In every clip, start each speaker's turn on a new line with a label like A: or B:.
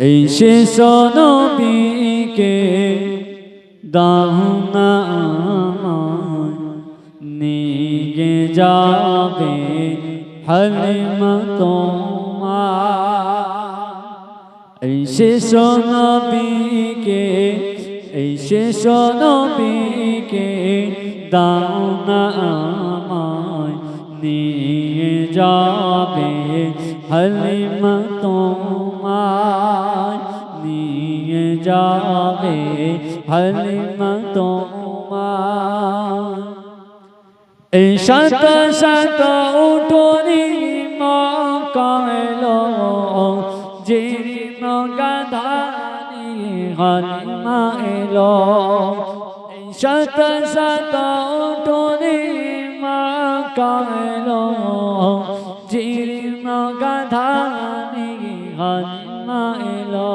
A: এই শেষ নবীকে দাহুনা নিয়ে যাবে হালিমা তোমার এই শেষ নবীকে এই শেষ নবীকে দাওনা আমায় নিয়ে যাবে হালিমা তোমায়। নিয়ে যাবে, হালিমা তোমায় এই শত শত উঠোনি মকালো জীর্ণ গাধানি হালিমা এলো। শত শত উঠোনি মকালো জীর্ণ গাধানি হালিমা এলো।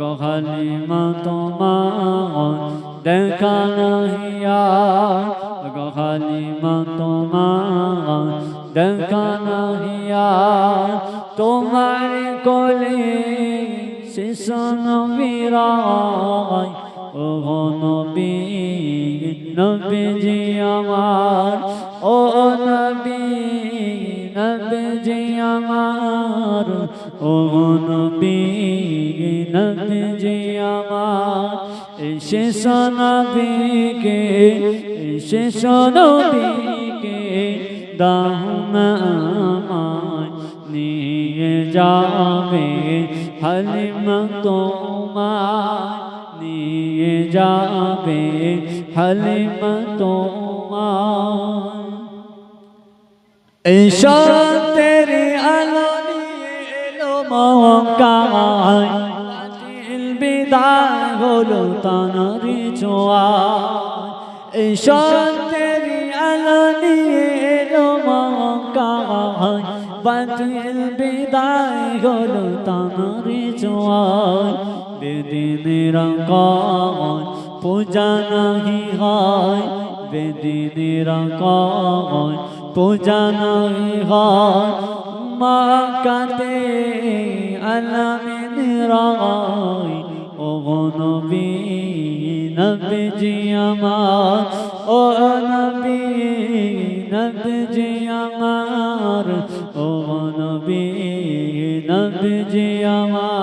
A: গো হালিমা তোমার দেখা নাহিয়া গো হালিমা তোমার দেখা নাহিয়া তোমার কোলে শিশন বিরায় ও নবী, নবীজি আমার শেষ নবীকে শেষ নবীকে দাহুনা আমায়, নিয়ে যাবে হালিমা তোমার নিয়ে যাবে হালিমা তোমার এই নিয়ে দিল বিদায় হলো তানারি ছোঁয়া এই সত্যের আলো নিয়ে এলো মক্কায়। বাতিল বিদায় হলো তানারি ছোঁয়া বেদিনের কায় পূজা নাহি হয়। বেদিনের কায় পূজা নাহি হয়। মা কাতে আলামিন রায় ও নবী নবীজি আমার ও নবী নবীজি আমার ও নবী নবীজি আমার।